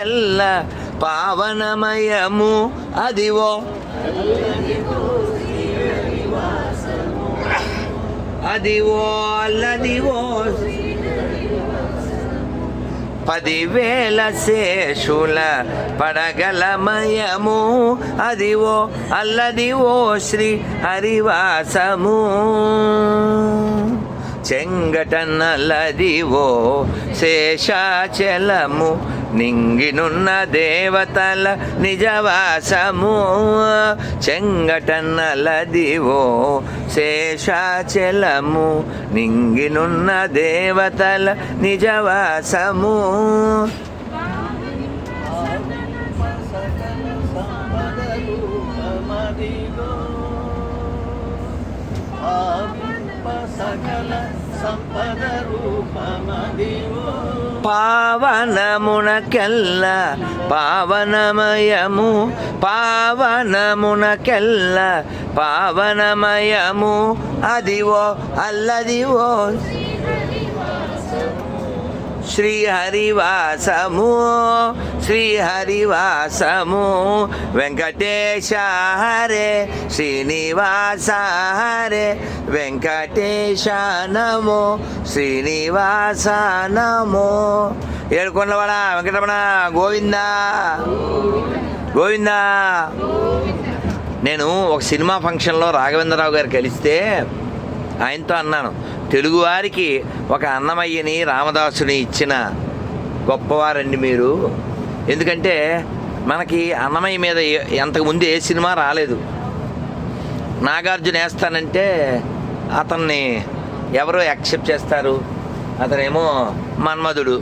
ఎల్ల పావనమయము అదివో. అదివో అల్లదివో. పదివేల శేషుల పడగలమయము అదివో అల్లదివో శ్రీ హరివాసము. చెంగటన్నలదివో శేషాచలము నింగినున్న దేవతల నిజవాసము. చెంగటన్నలదివో శేషాచలము. నింగినున్న దేవతల నిజవాసము. సకల సంపద రూపమదివో. పావనమునకెల్ల పావనమయము పావనమునకెల్ల పావనమయము అదివో అల్లదివో. శ్రీహరివాసము శ్రీహరివాసము. వెంకటేశ హరే శ్రీనివాస హరే వెంకటేశ నమో శ్రీనివాస నమో ఏడుకొండవాడ వెంకటరమణ గోవిందా. గోవిందా. నేను ఒక సినిమా ఫంక్షన్లో రాఘవేంద్రరావు గారు కలిస్తే ఆయనతో అన్నాను తెలుగువారికి ఒక అన్నమయ్యని రామదాసుని ఇచ్చిన గొప్పవారండి మీరు. ఎందుకంటే మనకి అన్నమయ్య మీద ఎంతకుముందు ఏ సినిమా రాలేదు. నాగార్జున వేస్తానంటే అతన్ని ఎవరు యాక్సెప్ట్ చేస్తారు. అతనేమో మన్మధుడు.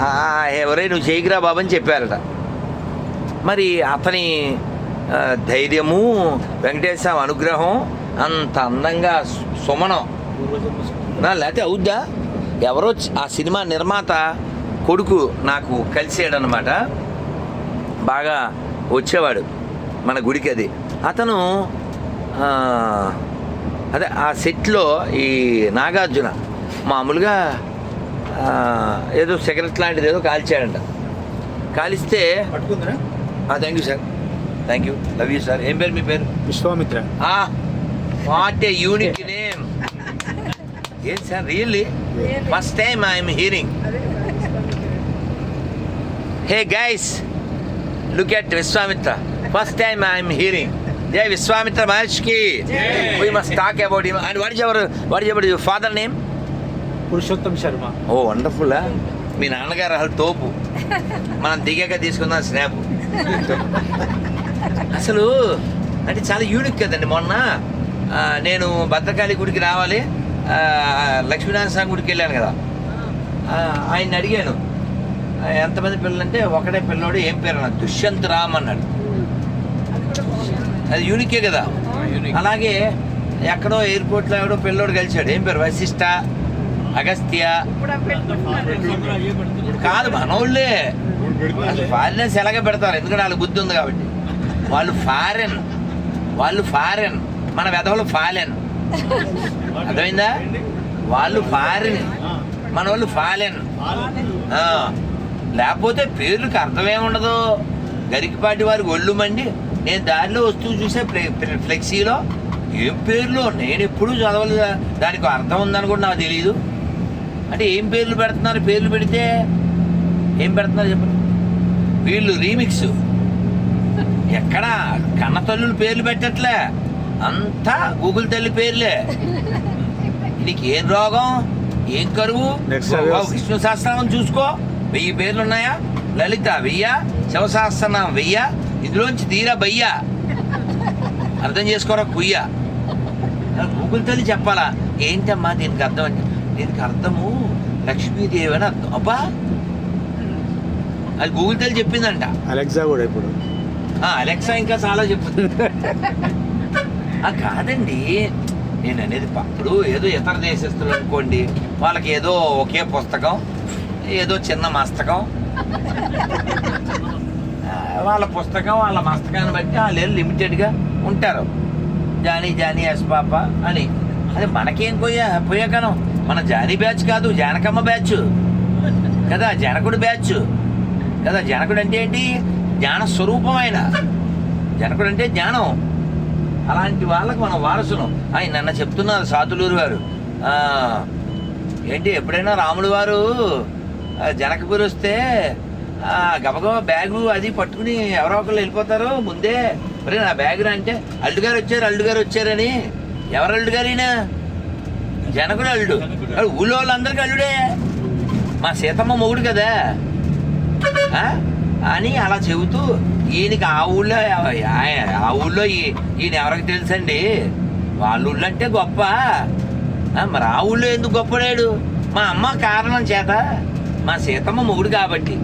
ఎవరై ఎవరే నువ్వు చేయకురా బాబు అని చెప్పారట. మరి అతని ధైర్యము వెంకటేశ్వర అనుగ్రహం అంత అందంగా సుమనం. నా లేకపోతే అవుద్దా? ఎవరో ఆ సినిమా నిర్మాత కొడుకు నాకు కలిసాడనమాట బాగా వచ్చేవాడు మన గుడికి అది. అతను అదే ఆ సెట్లో ఈ నాగార్జున మామూలుగా ఏదో సిగరెట్ లాంటిది ఏదో కాల్చాడంట. కాలిస్తే thank you sir thank you love you sir ఏం పేరు మీ పేరు? Vishwamitra. What a unique name ఏం sir really first time I'm hearing hey guys look at Vishwamitra first time I'm hearing జై విశ్వామిత్ర మహర్షికి we must talk about him and what is our what is your father name Purushottam Sharma oh wonderful మీ నాన్నగారు అసలు తోపు. మనం దిగాక తీసుకుందాం snap. అసలు అంటే చాలా యూనిక్ కదండి మొన్న. నేను భద్రకాళి గుడికి రావాలి. లక్ష్మీనారాయణ స్వామి గుడికి వెళ్ళాను కదా. ఆయన ఆయన్ని అడిగాను. ఎంతమంది పిల్లలు అంటే ఒకటే పిల్లోడు ఏం పేరు అన్నాడు. దుష్యంత్ రామ్ అన్నాడు. అది యూనికే కదా. అలాగే ఎక్కడో ఎయిర్పోర్ట్లో ఎవడో పిల్లోడు కలిశాడు. ఏం పేరు? వశిష్ట అగస్త్య. కాదు మనోళ్ళే. అసలు ఫారినర్స్ ఎలాగ పెడతారు. ఎందుకంటే వాళ్ళకి బుద్ధి ఉంది కాబట్టి. వాళ్ళు ఫారెన్. వాళ్ళు ఫారెన్. మన వెధవులు ఫాలెన్. అర్థమైందా? వాళ్ళు ఫారిన్. మన వాళ్ళు ఫాలెన్. లేకపోతే పేర్లకు అర్థమేముండదు గరికిపాటి వారికి ఒళ్ళు మండి. నేను దారిలో వస్తూ చూసే ఫ్లె- ఫ్లెక్సీలో ఏం పేర్లు? నేను ఎప్పుడూ చదవలేదు. దానికి అర్థం ఉందని కూడా నాకు తెలియదు అంటే ఏం పేర్లు పెడుతున్నారు? పేర్లు పెడితే ఏం పెడుతున్నారు చెప్పండి. వీళ్ళు రీమిక్స్. ఎక్కడ? కన్నతల్లులు పేర్లు పెట్టట్లే. అంతా గూగుల్ తల్లి పేర్లే. నీకు ఏం రోగం? ఏం కరువు. విష్ణు సహస్రనామం చూసుకో. వెయ్యి పేర్లు ఉన్నాయా? లలిత వెయ్య శివసహస్రనామం వెయ్య ఇందులోంచి తీరా బయ్య. అర్థం చేసుకోరా కుయ్య. గూగుల్ తల్లి చెప్పాలా? ఏంటమ్మా దీనికి అర్థం అంటే? దీనికి అర్థము లక్ష్మీదేవి అని అర్థం. అబ్బా! అది గూగుల్ తల్లి చెప్పిందంట. అలెక్సా కూడా ఇప్పుడు. ఆ, అలెక్సా ఇంకా చాలా చెప్తుంది కాదండి. నేను అనేది ఇప్పుడు ఏదో ఇతర దేశస్తులు అనుకోండి వాళ్ళకి ఏదో ఒకే పుస్తకం ఏదో చిన్న మస్తకం. వాళ్ళ పుస్తకం వాళ్ళ మస్తకాన్ని బట్టి వాళ్ళు ఏదో లిమిటెడ్గా ఉంటారు. జానీ జానీ ఎస్ పాప అని. అది మనకేం పోయా పోయాకనం మన జానీ బ్యాచ్ కాదు జానకమ్మ బ్యాచ్. కదా జనకుడు బ్యాచ్. కదా జనకుడు అంటే ఏంటి? జ్ఞాన స్వరూపమైన జనకుడు అంటే జ్ఞానం. అలాంటి వాళ్ళకి మనం వారసులం. ఆయన నన్న చెప్తున్నారు సాతులూరు గారు. ఏంటి ఎప్పుడైనా రాముడు వారు జనకపురి వస్తే గబగబా బ్యాగు అది పట్టుకుని ఎవరో ఒకళ్ళు వెళ్ళిపోతారు ముందే. మరి నా బ్యాగ్ రా అంటే అల్లుడు గారు వచ్చారు అల్లుడు గారు వచ్చారని. ఎవరు అల్లుడు గారు ఈయన? జనకుడు అల్లుడు. ఊళ్ళో వాళ్ళందరికీ అల్లుడే. మా సీతమ్మ మొగుడు కదా? అని అలా చెబుతూ ఈయనకి ఆ ఊళ్ళో ఆ- ఆ ఊళ్ళో ఈ- ఈయన ఎవరికి తెలుసండి? వాళ్ళ ఊళ్ళో అంటే గొప్ప మరి ఆ ఊళ్ళో ఎందుకు గొప్పడాడు మా అమ్మ కారణం చేత. మా సీతమ్మ మొగుడు కాబట్టి.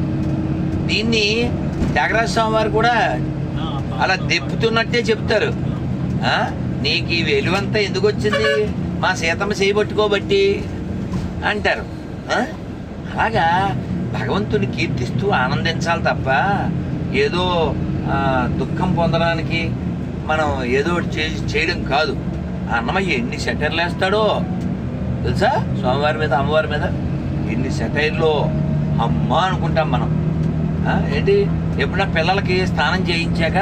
దీన్ని త్యాగరాజ స్వామి వారు కూడా అలా దెప్పుతున్నట్టే చెప్తారు. నీకు ఈ వెలువంతా ఎందుకు వచ్చింది? మా సీతమ్మ చేయబట్టుకోబట్టి అంటారు. అలాగా భగవంతుని కీర్తిస్తూ ఆనందించాలి తప్ప ఏదో దుఃఖం పొందడానికి మనం ఏదో ఒకటి చేయడం కాదు. అన్నమయ్య ఎన్ని సెటైర్లు వేస్తాడో తెలుసా? స్వామివారి మీద అమ్మవారి మీద? ఎన్ని సెటైర్లో అమ్మ అనుకుంటాం మనం. ఏంటి? ఎప్పుడన్నా పిల్లలకి స్నానం చేయించాక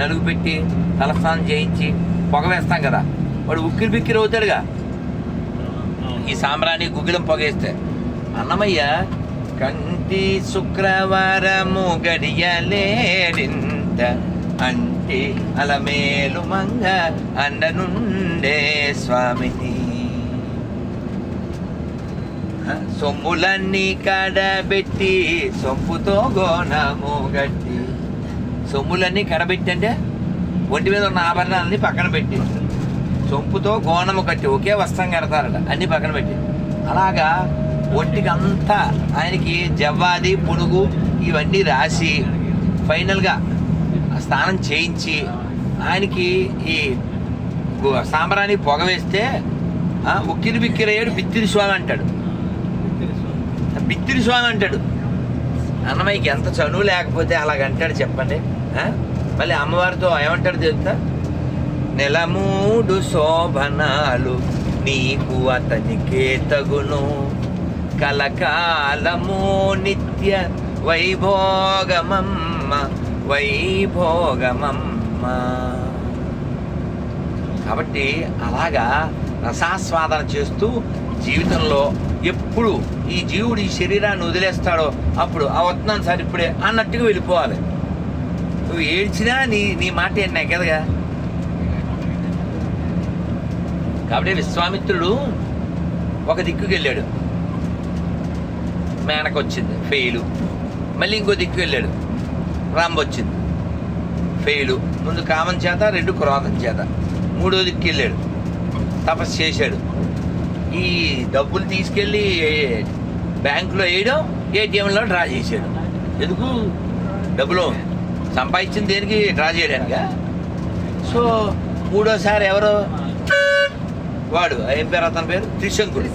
నలుగు పెట్టి తలస్నానం చేయించి పొగ వేస్తాం కదా. వాడు ఉక్కిరి బిక్కిరి అవుతాడుగా. ఈ సాంబ్రాణి గుగ్గిలం పొగేస్తే అన్నమయ్య ప్రతి శుక్రవారము గడియలేడింత అంటే అలమేలు మంగ అండనుండే స్వామిని సొమ్ములన్నీ కడబెట్టి సొంపుతో గోనము గట్టి సొమ్ములన్నీ కడబెట్టి అంటే ఒంటి మీద ఉన్న ఆభరణాలన్నీ పక్కన పెట్టి. సొంపుతో గోనము కట్టి ఒకే వస్త్రం కడతారట అన్ని పక్కన పెట్టి. అలాగా ఒంటికి అంతా ఆయనకి జవ్వాది పునుగు ఇవన్నీ రాసి ఫైనల్గా స్నానం చేయించి ఆయనకి ఈ గు- పొగ వేస్తే ఆ, ఉక్కిరి బిక్కిరయ్యాడు బిత్తిరి స్వామి అంటాడు. బిత్తిరి స్వామి అంటాడు. అన్నమయ్యకి ఎంత చనువు లేకపోతే అలాగంటాడు చెప్పండి మళ్ళీ అమ్మవారితో ఏమంటాడు చెప్తా నెలమూడు శోభనాలు నీకు అతనికే తగును. కలకాలము నిత్య వైభోగమమ్మ వైభోగమమ్మ. కాబట్టి అలాగా రసాస్వాదన చేస్తూ జీవితంలో ఎప్పుడు ఈ జీవుడు ఈ శరీరాన్ని వదిలేస్తాడో అప్పుడు ఆ వస్తున్నాను సార్ ఇప్పుడే అన్నట్టుగా వెళ్ళిపోవాలి. నువ్వు ఏడ్చినా నీ నీ మాట ఏం కదగా? కాబట్టి విశ్వామిత్రుడు ఒక దిక్కుకి వెళ్ళాడు మేనకు వచ్చింది ఫెయిలు. మళ్ళీ ఇంకో దిక్కు వెళ్ళాడు. రాంబ వచ్చింది ఫెయిలు. ముందు కామం చేత రెండు క్రోధం చేత. మూడో దిక్కు వెళ్ళాడు. తపస్సు చేశాడు. ఈ డబ్బులు తీసుకెళ్ళి బ్యాంకులో వేయడం ఏటీఎంలో డ్రా చేశాడు. ఎందుకు? డబ్బులు సంపాదించింది దేనికి? డ్రా చేయడానిక? సో మూడోసారి ఎవరు? వాడు. ఏం పేరు అతని పేరు? త్రిశంకుడు.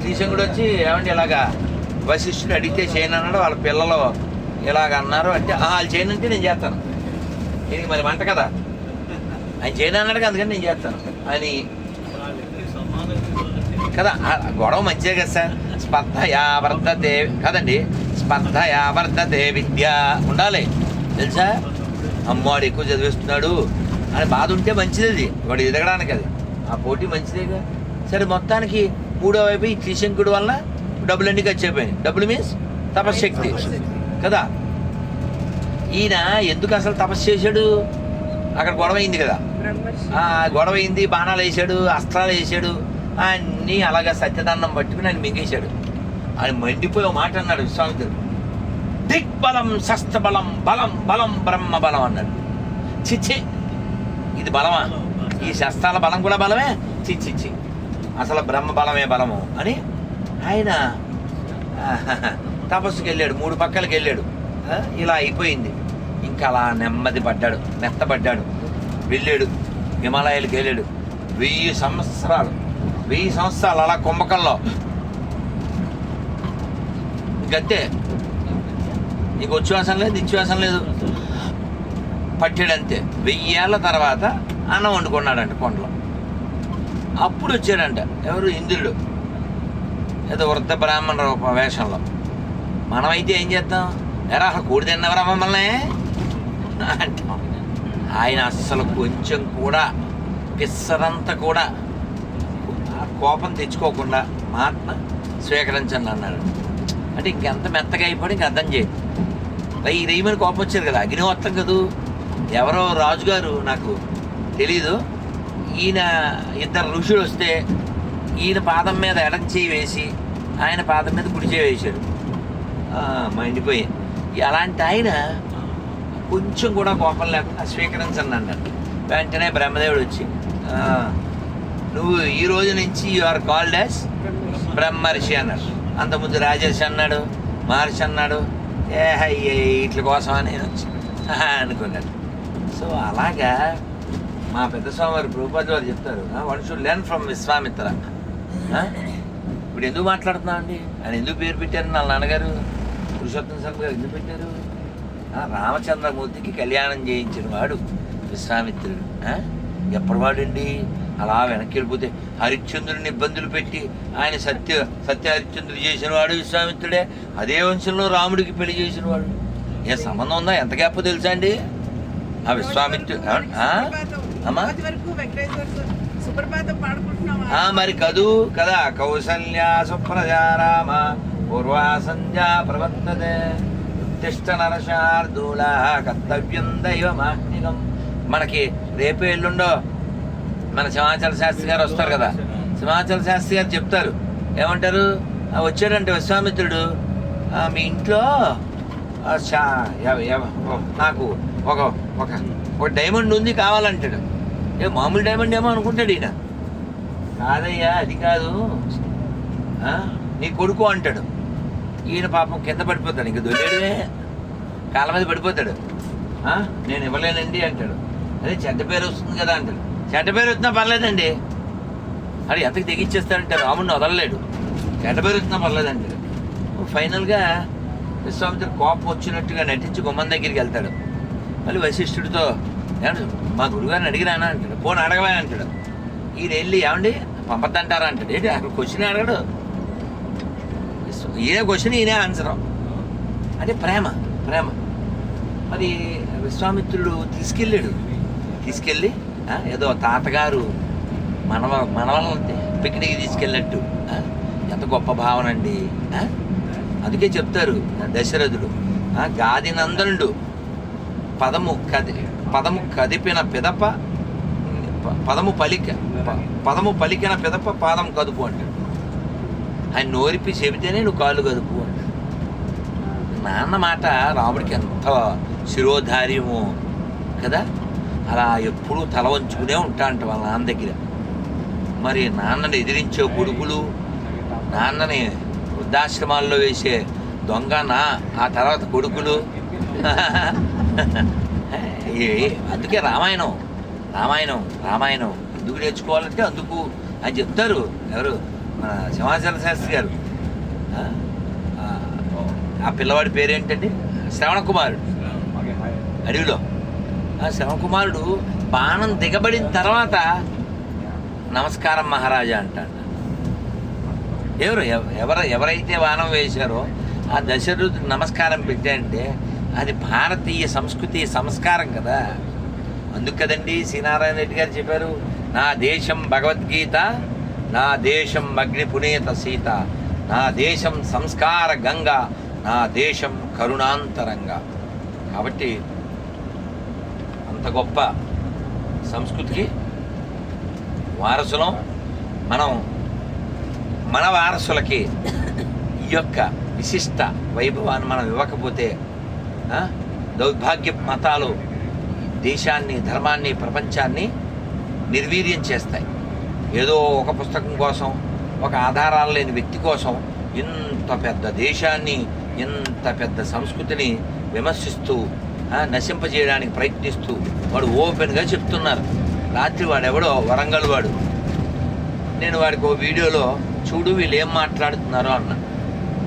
త్రిశంకుడు. వచ్చి ఏమంటే ఇలాగా వశిష్ఠుడు అడిగితే చేయను అన్నాడు వాళ్ళ పిల్లలు ఇలాగ అన్నారు అంటే వాళ్ళు చేయను నేను చేస్తాను. ఇది మరి వంట కదా? ఆయన చేయను అన్నాడు అందుకని నేను చేస్తాను. అని కదా గొడవ మంచిదే కదా సార్. స్పర్ధ యావర్ధతే కదండి స్పర్ధ యావర్ధతే విద్య ఉండాలి. తెలుసా? అమ్మవాడు ఎక్కువ చదివిస్తున్నాడు. అని బాధ ఉంటే మంచిది అది. వాడు ఎదగడానికి అది. ఆ పోటీ మంచిదేగా. సరే మొత్తానికి మూడో వైపు ఈ త్రిశంకుడు వల్ల డబ్బులన్నీ ఖర్చు అయిపోయాయి డబ్బులు మీన్స్ తపశక్తి కదా? ఈయన ఎందుకు అసలు తపస్సు చేశాడు? అక్కడ గొడవ అయింది కదా. ఆ గొడవ అయింది బాణాలు వేసాడు అస్త్రాలు వేసాడు అన్నీ అలాగా సత్యదండం పట్టుకుని ఆయన మింగేశాడు. ఆయన మండిపోయి మాట అన్నాడు విశ్వామిత్రుడు. దిగ్బలం శస్త్రబలం బలం బలం బ్రహ్మ బలం అన్నాడు. చిచ్చి ఇది బలమా? ఈ శస్త్రాల బలం కూడా బలమే? చిచ్చిచ్చి అసలు బ్రహ్మ బలమే బలము అని ఆయన తపస్సుకి వెళ్ళాడు మూడు పక్కలకి వెళ్ళాడు ఇలా అయిపోయింది. ఇంకా అలా నెమ్మది పడ్డాడు మెత్తపడ్డాడు. వెళ్ళాడు హిమాలయాలకు వెళ్ళాడు. వెయ్యి సంవత్సరాలు వెయ్యి సంవత్సరాలు అలా కుంభకంలో. ఇంకంతే. నీకు ఉచ్ఛ్వాసం లేదు నిశ్వాసం లేదు. పట్టాడంతే. వెయ్యేళ్ళ తర్వాత అన్నం వండుకున్నాడంట కొండలో. అప్పుడు వచ్చాడంట ఎవరు? ఇంద్రుడు. ఏదో వృద్ధ బ్రాహ్మణ రూప వేషంలో. మనమైతే ఏం చేద్దాం? ఎరా కూడి తిన్నవరా మమ్మల్ని? అంటాం ఆయన అస్సలు కొంచెం కూడా పిస్సరంత కూడా ఆ కోపం తెచ్చుకోకుండా మాత్మ స్వీకరించండి అన్నాడు. అంటే ఇంకెంత మెత్తగా అయిపోయి ఇంక అర్థం చేయి ఈ రేయమని కోపం వచ్చారు కదా అగ్నిహోత్రం కదూ? ఎవరో రాజుగారు నాకు తెలీదు. ఈయన ఇద్దరు ఋషులు వస్తే ఈయన పాదం మీద ఎడం చేయి వేసి ఆయన పాదం మీద కుడి చేయి వేశాడు మండిపోయి. అలాంటి ఆయన కొంచెం కూడా కోపం లేకుండా స్వీకరించండి అన్నాడు వెంటనే బ్రహ్మదేవుడు వచ్చి నువ్వు ఈ రోజు నుంచి యు ఆర్ కాల్డ్ యాజ్ బ్రహ్మర్షి అన్నాడు. అంతకుముందు రాజర్షి అన్నాడు మహర్షి అన్నాడు ఏ హయ్యే ఇట్ల కోసం అని నేను వచ్చి. అనుకున్నాడు. సో అలాగా మా పెద్ద స్వామి వారు వారు చెప్తారు one should learn from Vishwamitra. ఇప్పుడు ఎందుకు మాట్లాడుతున్నావు అండి? ఆయన ఎందుకు పేరు పెట్టారు? నా నాన్నగారు పురుషోత్తం శర్మ గారు ఎందుకు పెట్టారు? రామచంద్రమూర్తికి కళ్యాణం చేయించిన వాడు విశ్వామిత్రుడు. ఎప్పటివాడండి? అలా వెనక్కి వెళ్ళిపోతే హరిశ్చంద్రుడిని ఇబ్బందులు పెట్టి ఆయన సత్య సత్య హరిశ్చంద్రుడు చేసిన వాడు విశ్వామిత్రుడే. అదే వంశంలో రాముడికి పెళ్ళి చేసిన వాడు. ఏ సంబంధం ఉందా? ఎంత గ్యాప్ తెలుసా అండి? ఆ విశ్వామిత్రుడు అమ్మా? ఆ మరి కదూ కదా కౌసల్య సుప్రజారామ పూర్వా సంధ్యా ప్రవర్తతే ఉత్తిష్ట నరశార్దూల కర్తవ్యం దైవమాహ్నికం. మనకి రేపు ఎల్లుండో మన సింహాచల శాస్త్రి గారు వస్తారు కదా. సింహాచల శాస్త్రి గారు చెప్తారు. ఏమంటారు? వచ్చాడంటే విశ్వామిత్రుడు. మీ ఇంట్లో నాకు ఒక ఒక ఒక డైమండ్ ఉంది కావాలంటాడు. ఏ మామూలు డైమండ్ ఏమో అనుకుంటాడు ఈయన. కాదయ్యా అది కాదు. నీ కొడుకు అంటాడు. ఈయన పాపం కింద పడిపోతాడు ఇంక దొరికాడువే. కాళ్ళ మీద పడిపోతాడు. నేను ఇవ్వలేనండి అంటాడు. అదే చెడ్డ పేరు వస్తుంది కదా అంటాడు. చెడ్డ పేరు వచ్చినా పర్లేదండి. అది ఎంతకు తెగిచ్చేస్తాడంటే రాముడిని వదలలేడు. చెడ్డ పేరు వచ్చినా పర్లేదంటాడు ఫైనల్గా విశ్వామిత్రుడు కోపం వచ్చినట్టుగా నటించి గుమ్మం దగ్గరికి వెళ్తాడు. మళ్ళీ వశిష్ఠుడితో మా గురుగారిని అడిగిరానా అంటాడు. పోను అడగవా అంటాడు. ఈయన వెళ్ళి ఏమండి? పంపద్దంటారా? అంటాడు. ఏంటి? అక్కడ క్వశ్చన్ అడగడు. ఈయన క్వశ్చన్ ఈయనే ఆన్సర్ అంటే ప్రేమ ప్రేమ. మరి విశ్వామిత్రుడు తీసుకెళ్ళాడు. తీసుకెళ్ళి ఆ, ఏదో తాతగారు మనవ మనవలని పిక్నిక్ తీసుకెళ్ళినట్టు ఎంత గొప్ప భావన అండి ఆ? అందుకే చెప్తారు దశరథుడు. ఆ, గాది నందనుడు పదము కది పదము కదిపిన పిదప ప- పదము పలిక పదము పలికిన పిదప పాదం కదుపు అంటాడు ఆయన నోరిపి చెబితేనే నువ్వు కాళ్ళు కదుపు అంటాడు నాన్న మాట రాముడికి ఎంత శిరోధార్యము కదా? అలా ఎప్పుడూ తల వంచుకునే ఉంటా అంట వాళ్ళ నాన్న దగ్గర. మరి నాన్నని ఎదిరించే కొడుకులు నాన్నని వృద్ధాశ్రమాల్లో వేసే దొంగ నా ఆ తర్వాత కొడుకులు. అందుకే రామాయణం రామాయణం రామాయణం. ఎందుకు నేర్చుకోవాలంటే అందుకు అని చెప్తారు ఎవరు? మన సింహాచల శాస్త్రి గారు. ఆ, పిల్లవాడి పేరేంటండి? శ్రవణ కుమారుడు అడవిలో. ఆ శ్రవణ కుమారుడు బాణం దిగబడిన తర్వాత నమస్కారం మహారాజా అంటాడు. ఎవరు? ఎవ- ఎవరు ఎవరైతే బాణం వేశారో ఆ దశరథుడికి నమస్కారం పెట్టారంటే అది భారతీయ సంస్కృతి సంస్కారం కదా. అందుకదండి శ్రీనారాయణ రెడ్డి గారు చెప్పారు నా దేశం భగవద్గీత నా దేశం అగ్ని పునీత సీత నా దేశం సంస్కార గంగా నా దేశం కరుణాంతరంగా. కాబట్టి అంత గొప్ప సంస్కృతికి వారసులం మనం మన వారసులకి ఈ యొక్క విశిష్ట వైభవాన్ని మనం ఇవ్వకపోతే దౌర్భాగ్య మతాలు దేశాన్ని ధర్మాన్ని ప్రపంచాన్ని నిర్వీర్యం చేస్తాయి. ఏదో ఒక పుస్తకం కోసం ఒక ఆధారాలు లేని వ్యక్తి కోసం ఇంత పెద్ద దేశాన్ని ఇంత పెద్ద సంస్కృతిని విమర్శిస్తూ నశింపజేయడానికి ప్రయత్నిస్తూ వాడు ఓపెన్గా చెప్తున్నారు. రాత్రి వాడెవడో? వరంగల్ వాడు. నేను వాడికి ఓ వీడియోలో చూడు వీళ్ళు ఏం మాట్లాడుతున్నారో అన్న.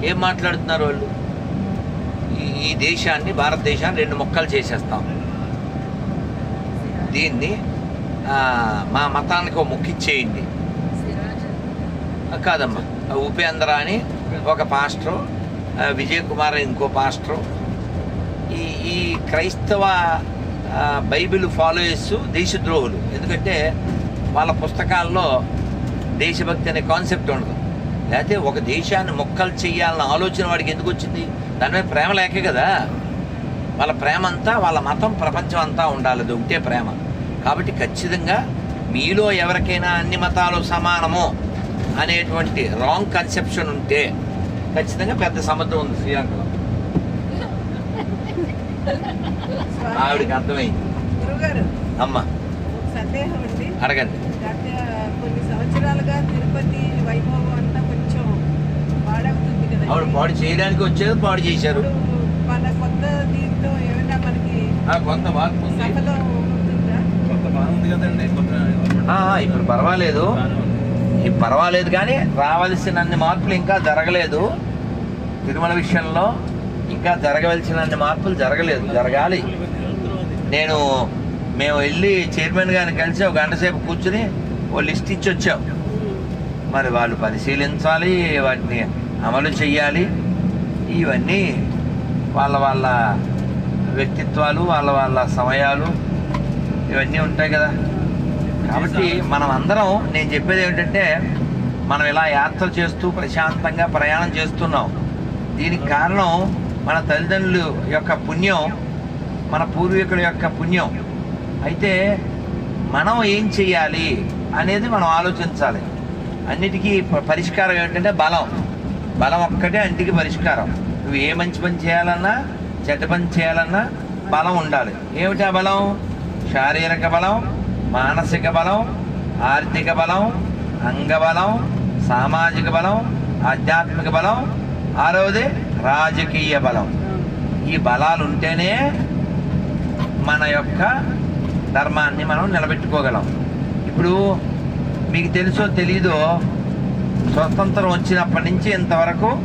ఏం మాట్లాడుతున్నారు వాళ్ళు? ఈ ఈ దేశాన్ని భారతదేశాన్ని రెండు మొక్కలు చేసేస్తాం. దీన్ని మా మతానికి ఒక ముక్కిచ్చేయండి కాదమ్మా ఉపేంద్ర అని ఒక పాస్టరు విజయ్ కుమార్ ఇంకో పాస్టరు. ఈ ఈ క్రైస్తవ బైబిల్ ఫాలోయర్స్ దేశద్రోహులు. ఎందుకంటే వాళ్ళ పుస్తకాల్లో దేశభక్తి అనే కాన్సెప్ట్ ఉండదు. లేకపోతే ఒక దేశాన్ని మొక్కలు చేయాలన్న ఆలోచన వాడికి ఎందుకు వచ్చింది? దాని మీద ప్రేమ లేకే కదా? వాళ్ళ ప్రేమ అంతా వాళ్ళ మతం ప్రపంచం అంతా ఉండాలి ఉంటే ప్రేమ. కాబట్టి ఖచ్చితంగా మీలో ఎవరికైనా అన్ని మతాలు సమానము అనేటువంటి రాంగ్ కన్సెప్షన్ ఉంటే ఖచ్చితంగా పెద్ద సముద్రం ఉంది శ్రీలంకలో ఆవిడకి అర్థమైంది. అమ్మ. అడగండి. కొన్ని సంవత్సరాలుగా తిరుపతి వైభవం అంతా కొంచెం పాడవుతుంది. కదా ఆవిడ పాడు చేయడానికి వచ్చేది పాడు చేశారు. ఇప్పుడు మన కొత్త దీంతో ఏమైనా మనకి ఆ, కొంత మార్పు ఉంది. ఉంటుందా? బాగుంది కదండి కొంత ఆ, ఇప్పుడు పర్వాలేదు. ఈ పర్వాలేదు కానీ రావాల్సినన్ని మార్పులు ఇంకా జరగలేదు. తిరుమల విషయంలో ఇంకా జరగవలసినన్ని మార్పులు జరగలేదు జరగాలి. నేను మేము వెళ్ళి చైర్మన్ గారిని కలిసి ఒక గంట సేపు కూర్చుని ఓ లిస్ట్ ఇచ్చి వచ్చాం మరి వాళ్ళు పరిశీలించాలి వాటిని అమలు చెయ్యాలి. ఇవన్నీ వాళ్ళ వాళ్ళ వ్యక్తిత్వాలు వాళ్ళ వాళ్ళ సమయాలు ఇవన్నీ ఉంటాయి కదా. కాబట్టి మనం అందరం నేను చెప్పేది ఏమిటంటే మనం ఇలా యాత్ర చేస్తూ ప్రశాంతంగా ప్రయాణం చేస్తున్నాం. దీనికి కారణం మన తల్లిదండ్రుల యొక్క పుణ్యం మన పూర్వీకుల యొక్క పుణ్యం. అయితే మనం ఏం చెయ్యాలి అనేది మనం ఆలోచించాలి. అన్నిటికీ పరిష్కారం ఏంటంటే బలం. బలం ఒక్కటే అంటికి పరిష్కారం. నువ్వు ఏ మంచి పని చేయాలన్నా చెడ్డ పని చేయాలన్నా బలం ఉండాలి. ఏమిటి ఆ బలం? శారీరక బలం మానసిక బలం ఆర్థిక బలం అంగబలం సామాజిక బలం ఆధ్యాత్మిక బలం ఆరవది రాజకీయ బలం. ఈ బలాలు ఉంటేనే మన యొక్క ధర్మాన్ని మనం నిలబెట్టుకోగలం. ఇప్పుడు మీకు తెలుసో తెలీదో స్వతంత్రం వచ్చినప్పటి నుంచి ఇంతవరకు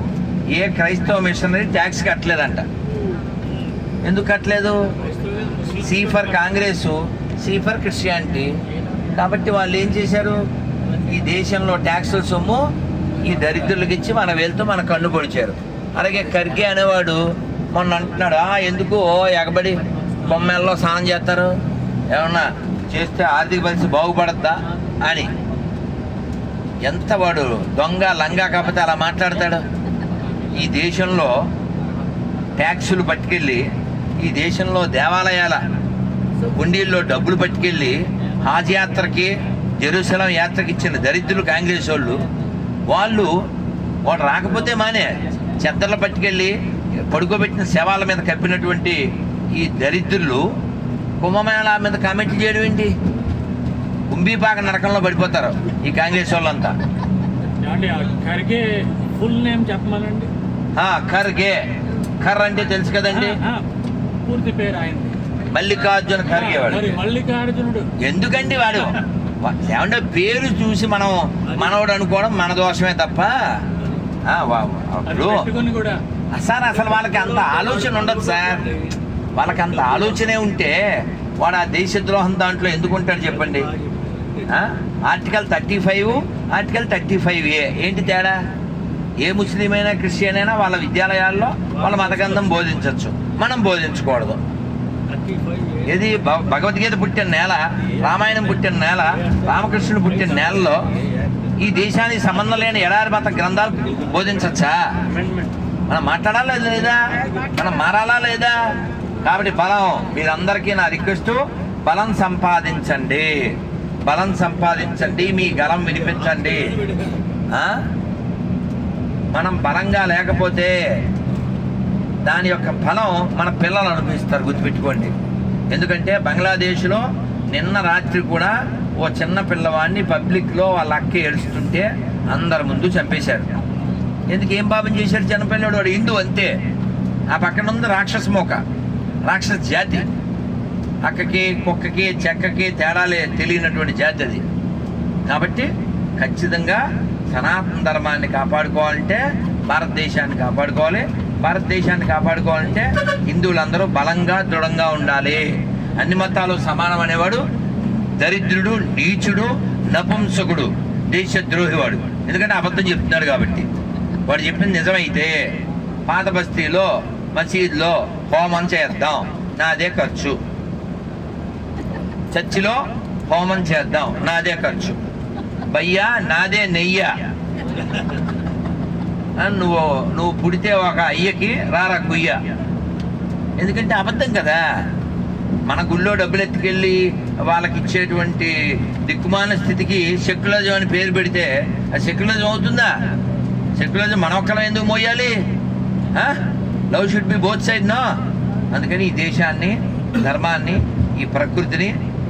ఏ క్రైస్తవ మిషనరీ ట్యాక్స్ కట్టలేదంట. ఎందుకు కట్టలేదు? C for Congress C for Christianity. కాబట్టి వాళ్ళు ఏం చేశారు? ఈ దేశంలో ట్యాక్సుల సొమ్ము ఈ దరిద్రులకు ఇచ్చి మన వెళ్తూ మన కన్ను పొడిచారు. అలాగే కర్గే అనేవాడు మొన్న అంటున్నాడు ఎందుకు? ఓ ఎగబడి బొమ్మల్లో స్నానం చేస్తారు. ఏమన్నా చేస్తే ఆర్థిక పరిస్థితి బాగుపడద్దా? అని. ఎంత వాడు దొంగ లంగా కాకపోతే అలా మాట్లాడతాడు? ఈ దేశంలో ట్యాక్సులు పట్టుకెళ్ళి ఈ దేశంలో దేవాలయాల హుండీల్లో డబ్బులు పట్టుకెళ్ళి హాజ్ యాత్రకి జెరూసలం యాత్రకి ఇచ్చిన దరిద్రులు కాంగ్రెస్ వాళ్ళు వాళ్ళు వాడు రాకపోతే మానే చెద్దర్లు పట్టుకెళ్ళి పడుకోబెట్టిన శవాల మీద కప్పినటువంటి ఈ దరిద్రులు కుంభమేళా మీద కామెంట్ చేయడం ఏంటి? కుంభీపాక నరకంలో పడిపోతారు ఈ కాంగ్రెస్ వాళ్ళంతా. ఖర్గే ఫుల్ నేమ్ చెప్పమనండి? ఆ, ఖర్గే. ఖర్ అంటే తెలుసు కదండి? పూర్తి పేరు ఆయనది. మల్లికార్జున ఖర్గే వాడు. మల్లికార్జునుడు. ఎందుకండి వాడు? ఏమంటే పేరు చూసి మనం మనవడు అనుకోవడం మన దోషమే తప్ప? సార్ అసలు వాళ్ళకి అంత ఆలోచన ఉండదు సార్. వాళ్ళకి అంత ఆలోచనే ఉంటే వాడు ఆ దేశద్రోహం దాంట్లో ఎందుకు ఉంటాడు చెప్పండి? Article thirty five article thirty five A ఏంటి తేడా? ఏ ముస్లిం అయినా క్రిస్టియన్ అయినా వాళ్ళ విద్యాలయాల్లో వాళ్ళ మతగంధం బోధించవచ్చు మనం బోధించకూడదు. ఇది భగవద్గీత పుట్టిన నేల రామాయణం పుట్టిన నేల రామకృష్ణుడు పుట్టిన నేలలో ఈ దేశానికి సంబంధం లేని ఎడారి మత గ్రంథాలు బోధించచ్చా? మనం మాట్లాడాలా లేదా? మనం మారాలా లేదా? కాబట్టి బలం మీరందరికీ నా రిక్వెస్ట్ బలం సంపాదించండి. బలం సంపాదించండి మీ గలం వినిపించండి మనం బలంగా లేకపోతే దాని యొక్క ఫలం మన పిల్లలు అనుభవిస్తారు గుర్తుపెట్టుకోండి. ఎందుకంటే బంగ్లాదేశ్లో నిన్న రాత్రి కూడా ఓ చిన్న పిల్లవాడిని పబ్లిక్లో వాళ్ళ అక్క ఏడుస్తుంటే అందరి ముందు చంపేశారు. ఎందుకు ఏం పాపం చేశాడు చిన్నపిల్లడు? వాడు హిందూ అంతే. ఆ పక్కన ఉంది రాక్షస మోక రాక్షస జాతి. అక్కకి కుక్కకి చెక్కకి తేడాలే తెలియనటువంటి జాతి అది. కాబట్టి ఖచ్చితంగా సనాతన ధర్మాన్ని కాపాడుకోవాలంటే భారతదేశాన్ని కాపాడుకోవాలి. భారతదేశాన్ని కాపాడుకోవాలంటే హిందువులందరూ బలంగా దృఢంగా ఉండాలి. అన్ని మతాలు సమానం అనేవాడు దరిద్రుడు నీచుడు నపుంసకుడు దేశద్రోహివాడు. ఎందుకంటే అబద్ధం చెప్తున్నాడు కాబట్టి. వాడు చెప్పింది నిజమైతే పాత బస్తీలో మసీద్లో హోమం చేద్దాం. నాదే ఖర్చు. చర్చిలో హోమం చేద్దాం. నాదే ఖర్చు. భయ్యా నాదే నెయ్యా. నువ్వు నువ్వు పుడితే ఒక అయ్యకి రారా గుయ్య ఎందుకంటే అబద్ధం కదా. మన గుళ్ళో డబ్బులు ఎత్తుకెళ్ళి వాళ్ళకి ఇచ్చేటువంటి దిక్కుమాన స్థితికి సెక్యులజం అని పేరు పెడితే ఆ సెక్యులజం అవుతుందా? సెక్యులజం మన ఒక్కరం ఎందుకు మోయాలి? Love should be both side no అందుకని ఈ దేశాన్ని ధర్మాన్ని ఈ ప్రకృతిని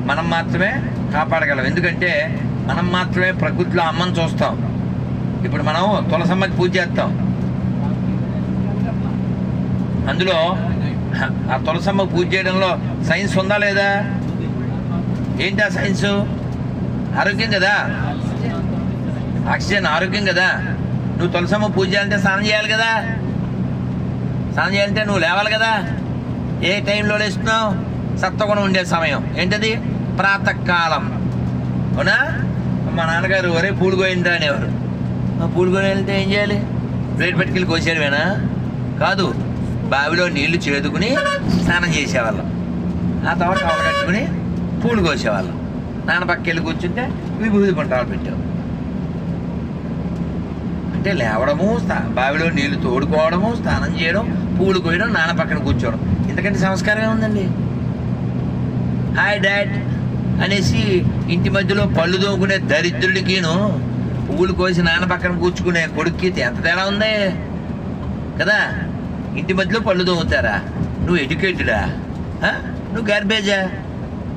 మనం మాత్రమే కాపాడగలం. ఎందుకంటే మనం మాత్రమే ప్రకృతిలో అమ్మని చూస్తాం. ఇప్పుడు మనం తులసమ్మకి పూజ చేస్తాం. అందులో ఆ తులసమ్మ పూజ చేయడంలో సైన్స్ ఉందా లేదా? ఏంటి ఆ సైన్స్? ఆరోగ్యం కదా? ఆక్సిజన్ ఆరోగ్యం కదా? నువ్వు తులసమ్మ పూజ చేయాలంటే స్నానం చేయాలి కదా? స్నానం చేయాలంటే నువ్వు లేవాలి కదా? ఏ టైంలో లేస్తున్నావు? సత్వగుణం ఉండే సమయం. ఏంటది? ప్రాతకాలం. అవునా? మా నాన్నగారు ఒరే పూలు కోయండి అనేవారు. ఆ కొని వెళ్తే ఏం చేయాలి? ప్లేట్ పట్టుకెళ్ళి కోసేయడమేనా? కాదు బావిలో నీళ్ళు చేదుకుని స్నానం చేసేవాళ్ళం. ఆ తర్వాత కట్టుకుని పూలు కోసేవాళ్ళం. నాన్న పక్కకెళ్ళి కూర్చుంటే విభూతి పంటలు పెట్టావు అంటే లేవడము బావిలో నీళ్ళు తోడుకోవడము స్నానం చేయడం పూలు కోయడం నాన్న పక్కన కూర్చోవడం. ఇంతకంటే సంస్కారం ఏముందండి? Hi dad. అనేసి ఇంటి మధ్యలో పళ్ళు తోముకునే దరిద్రుడికిను పువ్వులు కోసి నాన్న పక్కన కూర్చుకునే కొడుక్కి ఎంత తేడా ఉంది? కదా? ఇంటి మధ్యలో పళ్ళు తోముతారా? నువ్వు ఎడ్యుకేటెడా? నువ్వు గార్బేజా?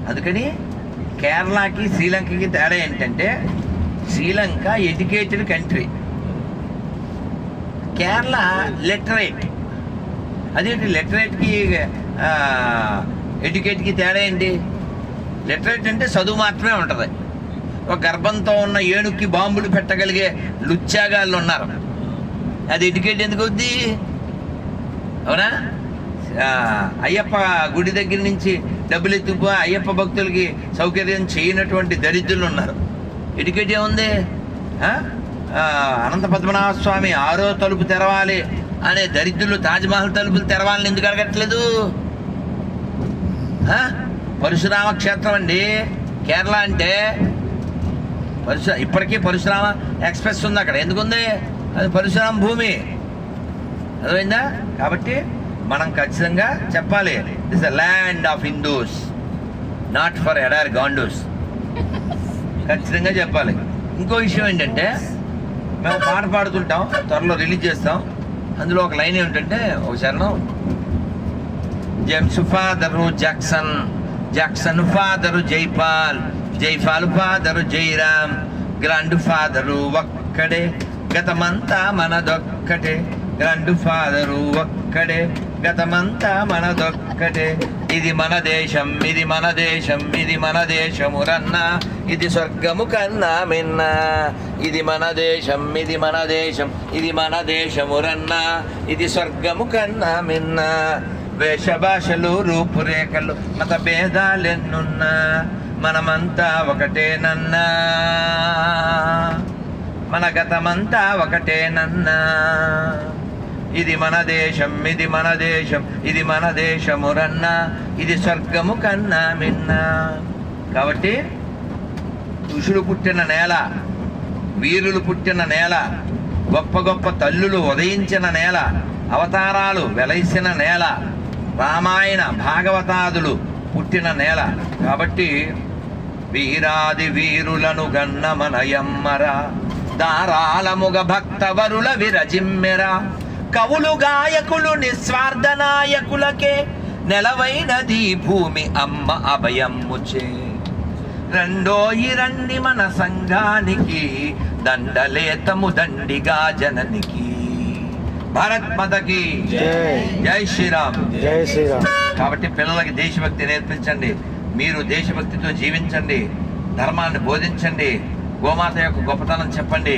అందుకని కేరళకి శ్రీలంకకి తేడా ఏంటంటే Sri Lanka educated country. Kerala literate. అదేంటి లిటరేట్కి ఎడ్యుకేట్కి తేడా ఏంటి? లిటరేట్ అంటే చదువు మాత్రమే ఉంటుంది. ఒక గర్భంతో ఉన్న ఏనుక్కి బాంబులు పెట్టగలిగే లుచ్చాగాళ్ళు ఉన్నారు. అది ఎడ్యుకేట్ ఎందుకు అవుద్ది? అవునా? అయ్యప్ప గుడి దగ్గర నుంచి డబ్బులు ఎత్తుకుపో అయ్యప్ప భక్తులకి సౌకర్యం చేయనటువంటి దరిద్రులు ఉన్నారు. ఎడ్యుకేట్ ఏముంది? అనంత పద్మనాభ స్వామి ఆరో తలుపు తెరవాలి అనే దరిద్రులు తాజ్మహల్ తలుపులు తెరవాలని ఎందుకు అడగట్లేదు? పరశురామ క్షేత్రం అండి. కేరళ అంటే పరశు ఇప్పటికీ పరశురామ ఎక్స్ప్రెస్ ఉంది అక్కడ. ఎందుకుంది? అది పరశురామ భూమి. అర్థమైందా? కాబట్టి మనం ఖచ్చితంగా చెప్పాలి. It's the land of Hindus not for ఎడార్ గాండూస్ ఖచ్చితంగా చెప్పాలి. ఇంకో విషయం ఏంటంటే మేము పాట పాడుతుంటాం త్వరలో రిలీజ్ చేస్తాం. అందులో ఒక లైన్ ఏమిటంటే ఒక చరణం. James father Jackson Jackson father Jaipal Jaipal father Jairam grandfather ఒక్కడే. గతమంతా మనదొక్కటే. గ్రాండ్ ఫాదరు ఒక్కడే. గతమంతా మనదొక్కటే. ఇది మన దేశం ఇది మన దేశం ఇది మన దేశము రన్నా ఇది స్వర్గము కన్నా మిన్న. ఇది మన దేశం ఇది మన దేశం ఇది మన దేశము రన్నా ఇది స్వర్గము కన్నా మిన్న. వేష భాషలు రూపురేఖలు మత భేదాలెన్నున్నా మనమంతా ఒకటేనన్నా. మన గతమంతా ఒకటేనన్నా. ఇది మన దేశం ఇది మన దేశం ఇది మన దేశమురన్నా. ఇది స్వర్గము కన్నా మిన్నా. కాబట్టి ఋషులు పుట్టిన నేల వీరులు పుట్టిన నేల గొప్ప గొప్ప తల్లులు ఉదయించిన నేల అవతారాలు వెలసిన నేల రామాయణ భాగవతాదులు పుట్టిన నేల. కాబట్టి వీరాది వీరులను గన్నమనయమ్మరా దారాలముగ భక్తవరుల విరజిమ్మెరా కవులు గాయకులు నిస్వార్థ నాయకులకే నెలవైనది భూమి అమ్మ అభయమ్ముచే. రెండోయి రండి మన సంఘానికి దండలేతము దండిగా జననికి. భారత్ మతకి జై. శ్రీరామ్. జై శ్రీరామ్. కాబట్టి పిల్లలకి దేశభక్తి నేర్పించండి. మీరు దేశభక్తితో జీవించండి. ధర్మాన్ని బోధించండి. గోమాత యొక్క గొప్పతనం చెప్పండి.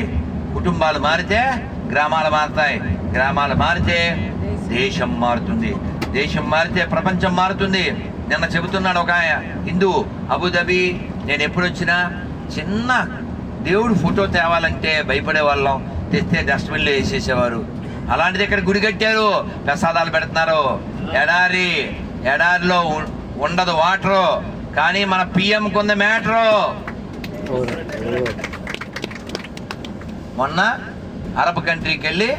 కుటుంబాలు మారితే గ్రామాలు మారుతాయి. గ్రామాలు మారితే దేశం మారుతుంది. దేశం మారితే ప్రపంచం మారుతుంది. నిన్న చెబుతున్నాడు ఒక ఆయన హిందూ అబుదాబి నేను ఎప్పుడు వచ్చినా చిన్న దేవుడు ఫోటో తేవాలంటే భయపడే వాళ్ళం తెస్తే డస్ట్బిన్లో వేసేసేవారు. అలాంటిది ఇక్కడ గుడి కట్టారు. ప్రసాదాలు పెడుతున్నారు. ఎడారి ఎడారిలో ఉండదు వాటరు. కానీ మన పిఎం కొంద మ్యాటరు. మొన్న అరబ్ కంట్రీకి వెళ్ళి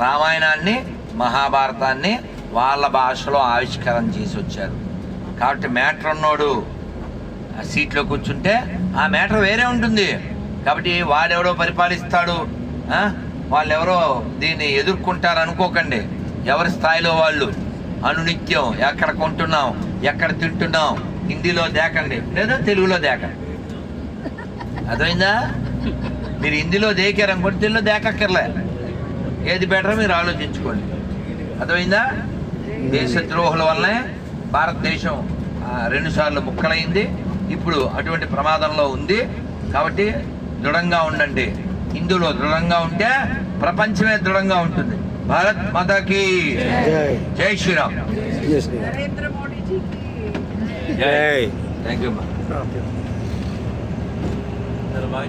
రామాయణాన్ని మహాభారతాన్ని వాళ్ళ భాషలో ఆవిష్కరణ చేసి వచ్చారు కాబట్టి మ్యాటర్ ఉన్నోడు ఆ సీట్లో కూర్చుంటే ఆ మ్యాటర్ వేరే ఉంటుంది. కాబట్టి వాడెవడో పరిపాలిస్తాడు. వాళ్ళెవరో దీన్ని ఎదుర్కొంటారు అనుకోకండి. ఎవరి స్థాయిలో వాళ్ళు? అనునిత్యం. ఎక్కడ కొంటున్నాం? ఎక్కడ తింటున్నాం? హిందీలో దేకండి. లేదా తెలుగులో దేకండి. అర్థమైందా? మీరు హిందీలో దేకారనుకోండి తెలుగులో దేకక్కర్లే. ఏది బెటర్ మీరు ఆలోచించుకోండి. అర్థమైందా? దేశద్రోహుల వల్లనే భారతదేశం రెండుసార్లు ముక్కలైంది. ఇప్పుడు అటువంటి ప్రమాదంలో ఉంది. కాబట్టి దృఢంగా ఉండండి. ఇందులో దృఢంగా ఉంటే ప్రపంచమే దృఢంగా ఉంటుంది. భారత్ మాతాకి జై. శ్రీరామ్. జై థ్యాంక్ యూ